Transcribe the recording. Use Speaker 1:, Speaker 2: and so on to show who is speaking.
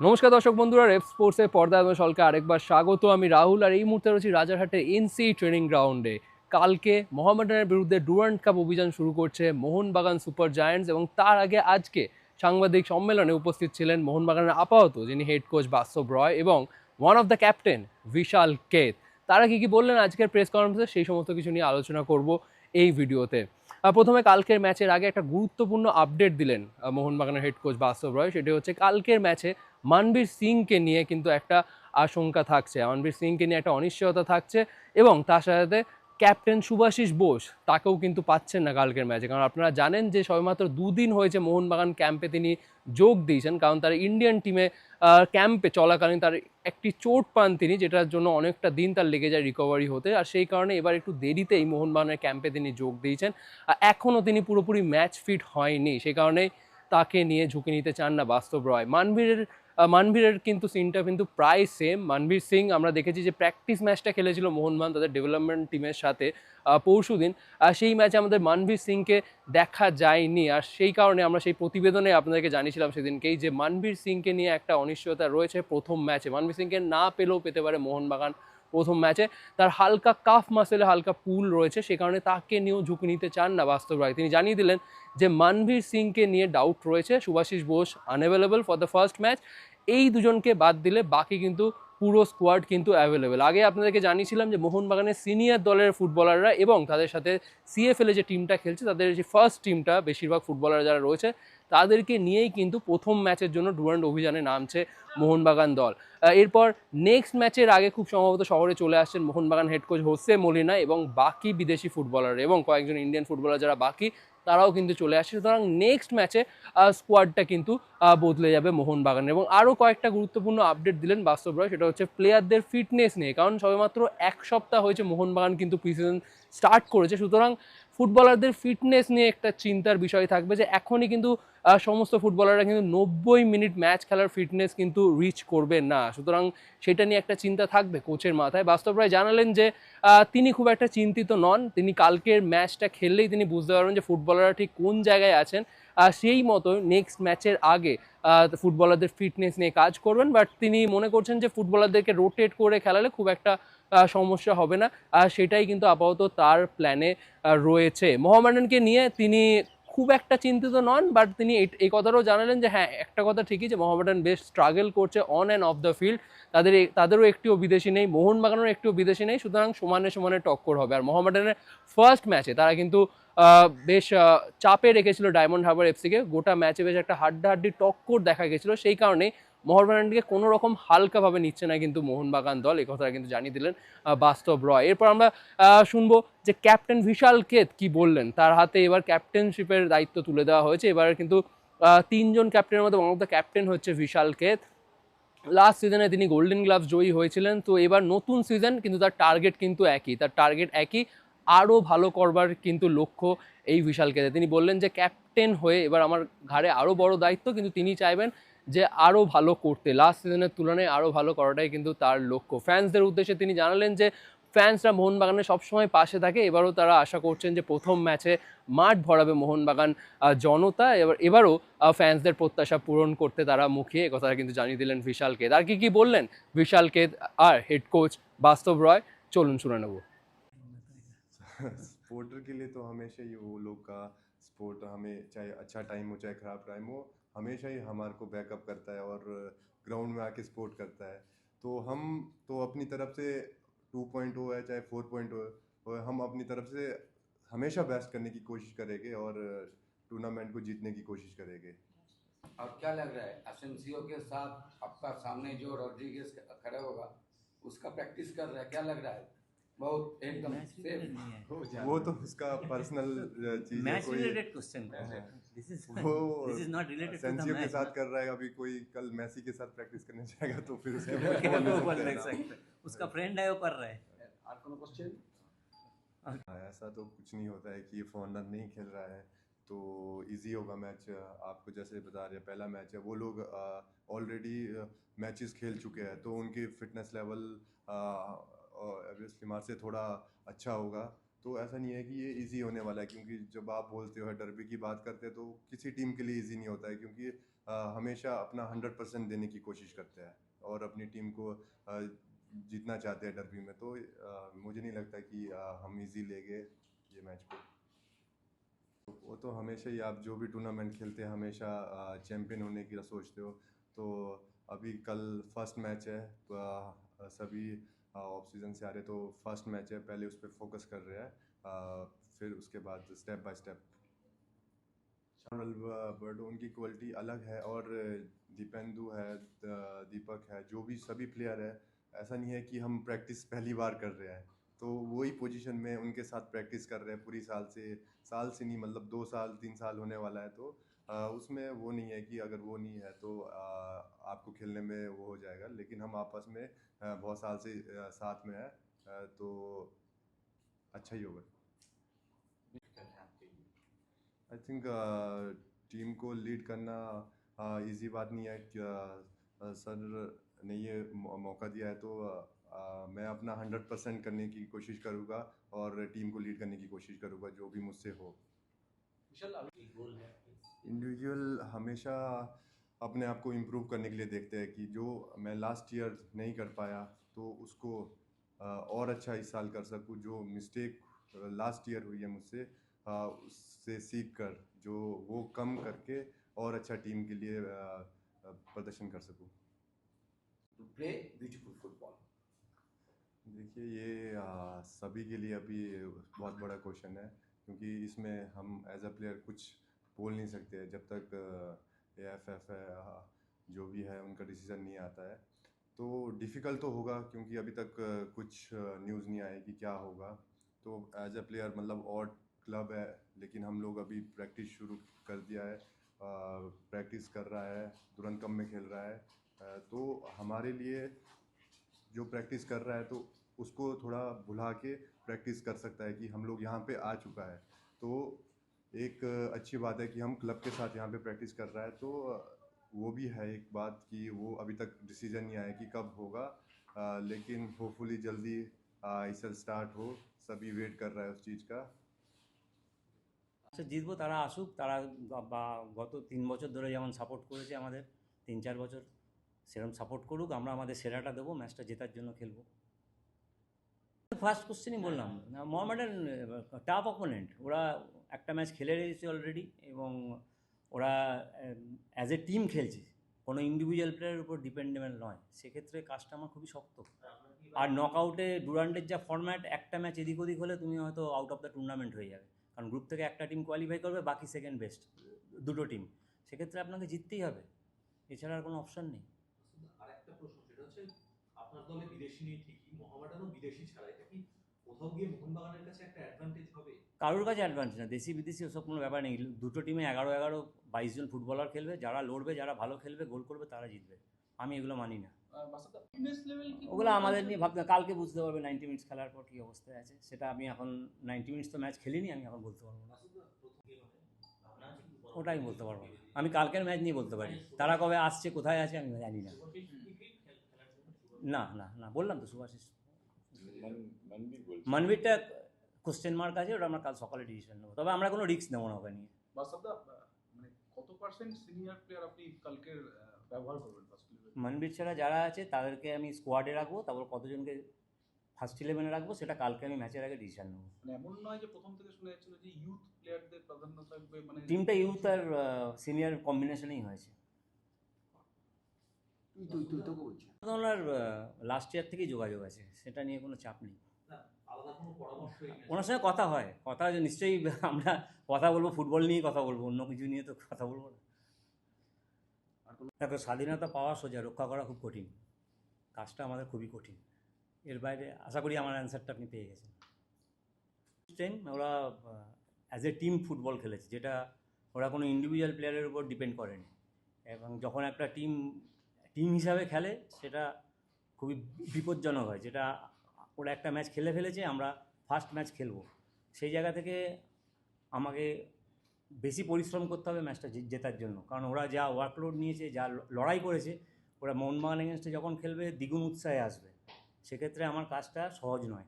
Speaker 1: নমস্কার দর্শক বন্ধুরা রেপ স্পোর্টসের পর্দা এবং সলকে আরেকবার স্বাগত। আমি রাহুল আর এই মুহূর্তে রয়েছি রাজারহাটের এনসি ট্রেনিং গ্রাউন্ডে। কালকে মোহামেডানের বিরুদ্ধে ডুরান্ট কাপ অভিযান শুরু করছে মোহনবাগান সুপার জায়ান্টস এবং তার আগে আজকে সাংবাদিক সম্মেলনে উপস্থিত ছিলেন মোহনবাগানের আপাতত যিনি হেড কোচ বাস্তব রয় এবং one of the captain Bishal Kaith. তারা কী কী বললেন আজকের প্রেস কনফারেন্সে সেই সমস্ত কিছু নিয়ে আলোচনা করব এই ভিডিওতে। প্রথমে কালকের ম্যাচের আগে একটা গুরুত্বপূর্ণ আপডেট দিলেন মোহনবাগানের হেড কোচ বাস্তব রয়। সেটি হচ্ছে কালকের ম্যাচে মানবীর সিংকে নিয়ে কিন্তু একটা আশঙ্কা থাকছে। মানবীর সিংকে নিয়ে একটা অনিশ্চয়তা থাকছে এবং তার সাথে ক্যাপ্টেন সুভাষিস বোস তাকেও কিন্তু পাচ্ছেন না কালকের ম্যাচে কারণ আপনারা জানেন যে সবেমাত্র দুদিন হয়েছে মোহনবাগান ক্যাম্পে তিনি যোগ দিয়েছেন। কারণ তার ইন্ডিয়ান টিমে ক্যাম্পে চলাকালীন তার একটি চোট পান তিনি, যেটার জন্য অনেকটা দিন তার লেগে যায় রিকভারি হতে। আর সেই কারণে এবার একটু দেরিতেই মোহনবাগানের ক্যাম্পে তিনি যোগ দিয়েছেন। আর এখনও তিনি পুরোপুরি ম্যাচ ফিট হয়নি। সেই কারণেই তাকে নিয়ে ঝুঁকি নিতে চান না বাস্তব রয়। মানবীরের আহ, মানবীরের কিন্তু সিনটা কিন্তু প্রায় সেম মানভীর সিং আমরা দেখেছি যে প্র্যাকটিস ম্যাচটা খেলেছিল মোহনবাগান তাদের ডেভেলপমেন্ট টিমের সাথে পরশু দিন। সেই ম্যাচে আমাদের মানভীর সিংকে দেখা যায়নি। আর সেই কারণে আমরা সেই প্রতিবেদনে আপনাদেরকে জানিয়েছিলাম সেদিনকেই যে মানভীর সিংকে নিয়ে একটা অনিশ্চয়তা রয়েছে প্রথম ম্যাচে মানভীর সিংকে না পেলেও পেতে পারে মোহনবাগান প্রথম ম্যাচে। তার হালকা কাফ মাসেলে হালকা পুল রয়েছে, সে কারণে তাকে নিয়েও ঝুঁকি নিতে চান না বাস্তব রায়। তিনি জানিয়ে দিলেন যে, মানভীর সিংকে নিয়ে ডাউট রয়েছে, Subhasish Bose unavailable for the first match এই দুজনকে বাদ দিলে বাকি কিন্তু পুরো স্কোয়াড কিন্তু অ্যাভেলেবেল আগে আপনাদেরকে জানিয়েছিলাম যে মোহনবাগানের সিনিয়র দলের ফুটবলাররা এবং তাদের সাথে সিএফএল যে টিমটা খেলছে, তাদের যে ফার্স্ট টিমটা বেশিরভাগ ফুটবলার যারা রয়েছে তাদেরকে নিয়েই কিন্তু প্রথম ম্যাচের জন্য ডুরান্ড অভিযানে নামছে মোহনবাগান দল। এরপর নেক্সট ম্যাচের আগে খুব সম্ভবত শহরে চলে আসছেন Mohun Bagan head coach Jose Molina এবং বাকি বিদেশি ফুটবলার এবং কয়েকজন ইন্ডিয়ান ফুটবলার যারা বাকি, তারাও কিন্তু চলে আসছে। সুতরাং নেক্সট ম্যাচে স্কোয়াডটা কিন্তু বদলে যাবে মোহনবাগান। এবং আরও কয়েকটা গুরুত্বপূর্ণ আপডেট দিলেন বাস্তব রয় সেটা হচ্ছে প্লেয়ারদের ফিটনেস নিয়ে। কারণ সবেমাত্র এক সপ্তাহ হয়েছে মোহনবাগান কিন্তু প্রিসিজন স্টার্ট করেছে। সুতরাং ফুটবলারদের ফিটনেস নিয়ে একটা চিন্তার বিষয় থাকবে যে এখনই কিন্তু সমস্ত ফুটবলাররা কিন্তু নব্বই মিনিট ম্যাচ খেলার ফিটনেস কিন্তু রিচ করবে না। সুতরাং সেটা নিয়ে একটা চিন্তা থাকবে কোচের মাথায়। বাস্তব রায় জানালেন যে তিনি খুব একটা চিন্তিত নন। তিনি কালকের ম্যাচটা খেললেই তিনি বুঝতে পারবেন যে ফুটবলাররা ঠিক কোন জায়গায় আছেন। সেই মতো নেক্সট ম্যাচের আগে ফুটবলারদের ফিটনেস নিয়ে কাজ করবেন। বাট তিনি মনে করছেন যে ফুটবলারদেরকে রোটেট করে খেলালে খুব একটা সমস্যা হবে না। সেটাই কিন্তু আপাতত তার প্ল্যানে রয়েছে। মোহামেডানকে নিয়ে তিনি খুব একটা চিন্তিত নন বাট তিনি এই- কথাটাও জানালেন যে হ্যাঁ একটা কথা ঠিকই যে মোহামেডান বেশ স্ট্রাগল করছে on and off the field তাদের তাদেরও একটিও বিদেশি নেই, মোহনবাগানেরও একটিও বিদেশি নেই, সুতরাং সমানে সমানে টক্কর হবে। আর মোহামেডানের ফার্স্ট ম্যাচে তারা কিন্তু বেশ চাপে রেখেছিল ডায়মন্ড হারবার এফসিকে গোটা ম্যাচে বেশ একটা হাড্ডাহাড্ডি টক্কর দেখা গেছিল। সেই কারণেই মোহনবাগানকে কোনো রকম হালকাভাবে নিচ্ছে না কিন্তু মোহনবাগান দল কথাটা কিন্তু জানিয়ে দিলেন বাস্তব রয়। এরপর আমরা শুনব যে ক্যাপ্টেন বিশাল কেত কি বললেন? তার হাতে এবার ক্যাপ্টেনশিপের দায়িত্ব তুলে দেওয়া হয়েছে। এবার কিন্তু তিনজন ক্যাপ্টেনের মধ্যে ওয়ান অফ দ্য ক্যাপ্টেন হচ্ছে বিশাল কেত লাস্ট সিজনে তিনি গোল্ডেন গ্লাভস জয়ী হয়েছিলেন। তো এবার নতুন সিজন কিন্তু তার টার্গেট কিন্তু একই। তার টার্গেট একই। আরও ভালো করবার কিন্তু লক্ষ্য এই বিশালকে তিনি বললেন যে ক্যাপ্টেন হয়ে এবার আমার ঘাড়ে আরও বড় দায়িত্ব, কিন্তু তিনি চাইবেন যে আরও ভালো করতে লাস্ট সিজনের তুলনায় আরও ভালো করাটাই কিন্তু তার লক্ষ্য ফ্যান্সদের উদ্দেশ্যে তিনি জানালেন যে ফ্যান্সরা মোহনবাগানের সবসময় পাশে থাকে এবারও তারা আশা করছেন যে প্রথম ম্যাচে মাঠ ভরাবে মোহনবাগান আহ, জনতা এবার এবারও আহ, ফ্যান্সদের প্রত্যাশা পূরণ করতে তারা মুখিয়ে এ কথাটা কিন্তু জানিয়ে দিলেন বিশাল কেদ আর কি কি বললেন বিশাল কেদ আর হেড কোচ বাস্তব রয় চলুন শুনে নেবো
Speaker 2: सपोर्टर के लिए तो हमेशा ही वो लोग का सपोर्ट हमें चाहे अच्छा टाइम हो चाहे ख़राब टाइम हो हमेशा ही हमारे को बैकअप करता है और ग्राउंड में आके सपोर्ट करता है। तो हम तो अपनी तरफ़ से टू पॉइंट हो है चाहे फोर पॉइंट हो हम अपनी तरफ़ से हमेशा बेस्ट करने की कोशिश करेंगे और टूर्नामेंट को जीतने की कोशिश करेंगे।
Speaker 3: और क्या लग रहा है? एसेंसियो के साथ आपका सामने जो रोड्रिगेज खड़ा होगा उसका प्रैक्टिस कर रहा है? क्या लग रहा है? बहुत एकदम सेफ़
Speaker 2: वो तो उसका पर्सनल चीज़ है
Speaker 4: match related question this
Speaker 2: is
Speaker 4: this is not related to the
Speaker 2: match के साथ कर रहा है अभी कोई कल के साथ प्रैक्टिस करने जाएगा तो फिर उसके नहीं सकता।
Speaker 4: उसका फ्रेंड है वो कर रहा है।
Speaker 3: क्वेश्चन
Speaker 2: हाँ, ऐसा तो कुछ नहीं होता है कि फोनर नहीं खेल रहा है तो इजी होगा मैच uh, आपको जैसे बता रहे पहला मैच है वो लोग uh, ऑलरेडी मैचेस uh, खेल चुके हैं तो उनकी फिटनेस लेवल ऑब्वियसली मार से थोड़ा अच्छा होगा। तो ऐसा नहीं है कि ये इजी होने वाला है क्योंकि जब आप बोलते हो डरबी की बात करते हैं तो किसी टीम के लिए इजी नहीं होता है क्योंकि हमेशा अपना हंड्रेड परसेंट देने की कोशिश करते हैं और अपनी टीम को जीतना चाहते हैं डरबी में। तो मुझे नहीं लगता कि हम इजी लेंगे ये मैच को। वो तो हमेशा ही आप जो भी टूर्नामेंट खेलते हैं हमेशा चैम्पियन होने की सोचते हो। तो अभी कल फ़र्स्ट मैच है तो, सभी ऑफ़ सीज़न से आ रहे तो फ़र्स्ट मैच है, पहले उस पर फोकस कर रहे हैं फिर उसके बाद स्टेप बाय स्टेप बर्ड उनकी क्वालिटी अलग है और दीपेंदु है दीपक है, जो भी सभी प्लेयर है, ऐसा नहीं है कि हम प्रैक्टिस पहली बार कर रहे हैं। तो वही पोजीशन में उनके साथ प्रैक्टिस कर रहे हैं पूरी साल से साल से नहीं मतलब दो साल, तीन साल होने वाला है तो उसमें वो नहीं है कि अगर वो नहीं है तो आपको खेलने में वो हो जाएगा। लेकिन हम आपस में बहुत साल से साथ में है तो अच्छा ही होगा। आई थिंक टीम को लीड करना इजी बात नहीं है सर ने ये मौका दिया है तो मैं अपना हंड्रेड परसेंट करने की कोशिश करूँगा और टीम को लीड करने की कोशिश करूँगा, जो भी मुझसे हो? इंडिविजुअल हमेशा अपने आप को इम्प्रूव करने के लिए देखते हैं कि जो मैं लास्ट ईयर नहीं कर पाया तो उसको और अच्छा इस साल कर सकूँ जो मिस्टेक लास्ट ईयर हुई है मुझसे उससे सीख कर जो वो कम करके और अच्छा टीम के लिए प्रदर्शन कर सकूँ
Speaker 3: to play beautiful football.
Speaker 2: देखिए ये आ, सभी के लिए अभी बहुत बड़ा क्वेश्चन है क्योंकि इसमें हम एज अ प्लेयर कुछ बोल नहीं सकते जब तक ए एफ़ एफ़ है जो भी है, उनका डिसीज़न नहीं आता है। तो डिफ़िकल्ट तो होगा, क्योंकि अभी तक कुछ न्यूज़ नहीं आई कि क्या होगा। तो एज अ प्लेयर मतलब और क्लब है, लेकिन हम लोग अभी प्रैक्टिस शुरू कर दिया है प्रैक्टिस कर रहा है, तुरंत कम में खेल रहा है। तो हमारे लिए जो प्रैक्टिस कर रहा है तो उसको थोड़ा भुला के प्रैक्टिस कर सकता है कि हम लोग यहाँ पे आ चुका है। तो एक अच्छी बात है कि हम क्लब के साथ यहाँ पे प्रैक्टिस कर रहा है तो वो भी है एक बात कि वो अभी तक डिसीजन नहीं आया कि कब होगा अ, लेकिन होपफुली जल्दी आई स्टार्ट हो सभी वेट कर रहा है उस चीज़ का
Speaker 4: আচ্ছা জিতবো তারা আসুক তারা বা- বা গত তিন বছর ধরে যেমন সাপোর্ট করেছে আমাদের তিন চার বছর সেরকম সাপোর্ট করুক আমরা আমাদের সেরাটা দেবো ম্যাচটা জেতার জন্য খেলবো ফার্স্ট কোশ্চেনই বললাম। মোহামেডান টাফ অপোনেন্ট ওরা একটা ম্যাচ খেলে রয়েছে অলরেডি এবং ওরা অ্যাজ এ টিম খেলছে। কোনো ইন্ডিভিজুয়াল প্লেয়ারের উপর ডিপেন্ডেবল নয়। সেক্ষেত্রে কাজটা আমার খুবই শক্ত। আর নকআউটে ডুরান্ডের যা ফর্ম্যাট একটা ম্যাচ এদিক ওদিক হলে তুমি হয়তো আউট অফ দ্য টুর্নামেন্ট হয়ে যাবে। কারণ গ্রুপ থেকে একটা টিম কোয়ালিফাই করবে বাকি সেকেন্ড বেস্ট দুটো টিম সেক্ষেত্রে আপনাকে জিততেই হবে। এছাড়া আর কোনো অপশান নেই।
Speaker 5: আর একটা প্রশ্ন সেটা হচ্ছে আপনার দলে বিদেশি নেই ঠিকই মোহামেডানও বিদেশি ছাড়া এটা কি কোথাও গিয়ে মোহনবাগানের কাছে একটা অ্যাডভান্টেজ হবে?
Speaker 4: কারোর কাছে অ্যাডভান্টেজ না দেশি বিদেশি ওসব কোনো ব্যাপার নেই। দুটো টিমে এগারো এগারো বাইশ জন ফুটবলার খেলবে যারা লড়বে যারা ভালো খেলবে গোল করবে তারা জিতবে। আমি এগুলো মানি না।
Speaker 6: ফিটনেস লেভেল কি?
Speaker 4: ওগুলো আমাদের নিয়ে ভাবতে কালকে বুঝতে পারবে নাইনটি মিনিটস খেলার পর কী অবস্থায় আছে। সেটা আমি এখন নাইনটি মিনিটস তো ম্যাচ খেলিনি আমি এখন বলতে পারব না। ওটা আমি বলতে পারব আমি কালকের ম্যাচ নিয়ে বলতে পারি। তারা কবে আসছে কোথায় আছে আমি জানি না
Speaker 5: শুভাশিস কি ফিট খেল- খেলার জন্য শুভাশিস?
Speaker 4: না না না বললাম তো সুভাষিস। মানবিরটা কোশ্চেন মার্ক আছে ওটা আমরা কাল সকালে ডিসিশন নেব। তবে আমরা কোনো রিস্ক নেব না ওকে নিয়ে।
Speaker 6: মানে কত পার্সেন্ট সিনিয়র প্লেয়ার আপনি কালকের ব্যবহার করবেন
Speaker 4: মানবির ছাড়া যারা আছে তাদেরকে আমি স্কোয়াডে রাখব তারপর কতজনকে ফার্স্ট ইলেভেনে রাখব সেটা কালকে আমি ম্যাচের আগে ডিসিশন নেব।
Speaker 6: মানে এমন নয় যে প্রথম থেকে শুনে যাচ্ছিল যে ইউথ প্লেয়ারদের প্রাধান্য থাকবে মানে
Speaker 4: টিমটা ইউথ আর সিনিয়র কম্বিনেশনেই হয়েছে। ওনার লাস্ট ইয়ার থেকেই যোগাযোগ আছে সেটা নিয়ে কোনো চাপ নেই।
Speaker 5: না আলাদা কোনো পরামর্শই নেই।
Speaker 4: ওনার সঙ্গে কথা হয় কথা যে নিশ্চয়ই আমরা কথা বলব ফুটবল নিয়েই কথা বলব অন্য কিছু নিয়ে তো কথা বলব না। দেখো স্বাধীনতা পাওয়া সোজা রক্ষা করা খুব কঠিন। কাজটা আমাদের খুবই কঠিন। এর বাইরে আশা করি আমার অ্যান্সারটা আপনি পেয়ে গেছেন। ট্রেন ওরা অ্যাজ এ টিম ফুটবল খেলেছে যেটা ওরা কোনো ইন্ডিভিজুয়াল প্লেয়ারের উপর ডিপেন্ড করেনি। এবং যখন একটা টিম টিম হিসাবে খেলে সেটা খুবই বিপজ্জনক হয়। যেটা ওরা একটা ম্যাচ খেলে ফেলেছে, আমরা ফার্স্ট ম্যাচ খেলব। সেই জায়গা থেকে আমাকে বেশি পরিশ্রম করতে হবে ম্যাচটা জেতার জন্য। কারণ ওরা যা ওয়ার্কলোড নিয়েছে, যা লড়াই করেছে, ওরা মোহনবাগান এগেনস্টে যখন খেলবে, দ্বিগুণ উৎসাহে আসবে। সেক্ষেত্রে আমার কাজটা সহজ নয়।